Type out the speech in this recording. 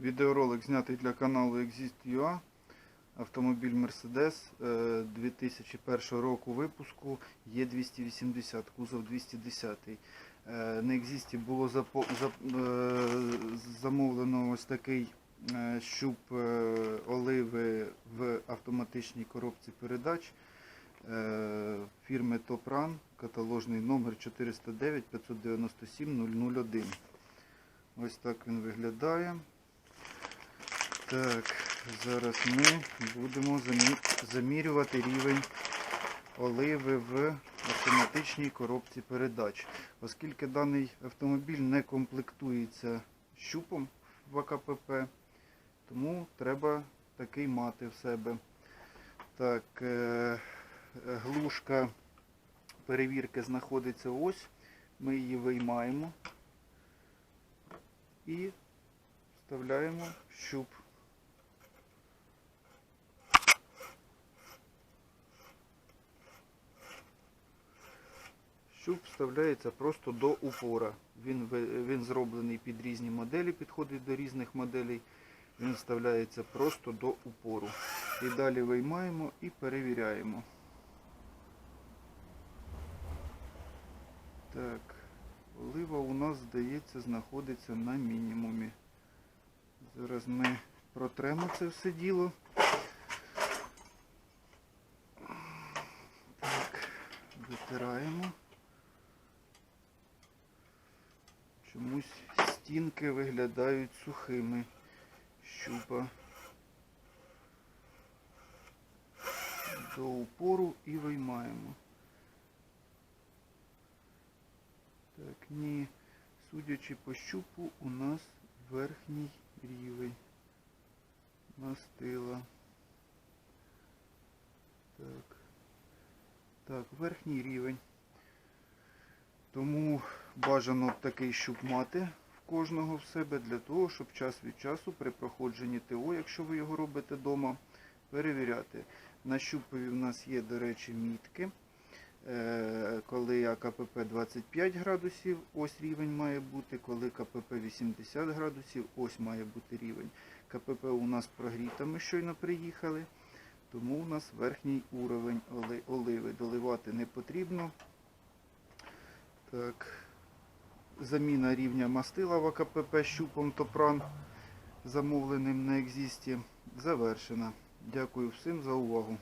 Відеоролик знятий для каналу Exist.ua. Автомобіль Mercedes е, 2001 року випуску Е280, кузов 210. Е, На Exist було е, замовлено ось такий е, щуп е, оливи в автоматичній коробці передач е, фірми Topran, каталожний номер 409 597 001. Ось так він виглядає. Так, зараз ми будемо замірювати рівень оливи в автоматичній коробці передач. Оскільки даний автомобіль не комплектується щупом в АКПП, тому треба такий мати в себе. Так, е, глушка перевірки знаходиться ось. Ми її виймаємо і вставляємо щуп. Щуп вставляється просто до упора. Він, він зроблений під різні моделі, підходить до різних моделей. Він вставляється просто до упору. І далі виймаємо і перевіряємо. Так, олива у нас, здається, знаходиться на мінімумі. Зараз ми протремо це все діло. Так, витираємо. Чомусь стінки виглядають сухими. Щупа. До упору і виймаємо. Так, ні. Судячи по щупу, у нас верхній рівень мастила. Так. Так, верхній рівень. Тому бажано такий щуп мати в кожного в себе для того, щоб час від часу при проходженні ТО, якщо ви його робите вдома, перевіряти. На щупові в нас є, до речі, мітки. Е, Коли АКПП 25 градусів, ось рівень має бути, коли КПП 80 градусів, ось має бути рівень. КПП у нас прогріта, ми щойно приїхали, тому у нас верхній уровень оли- оливи. Доливати не потрібно. Так. Заміна рівня мастила в АКПП щупом Топран, замовленим на Екзісті, завершена. Дякую всім за увагу.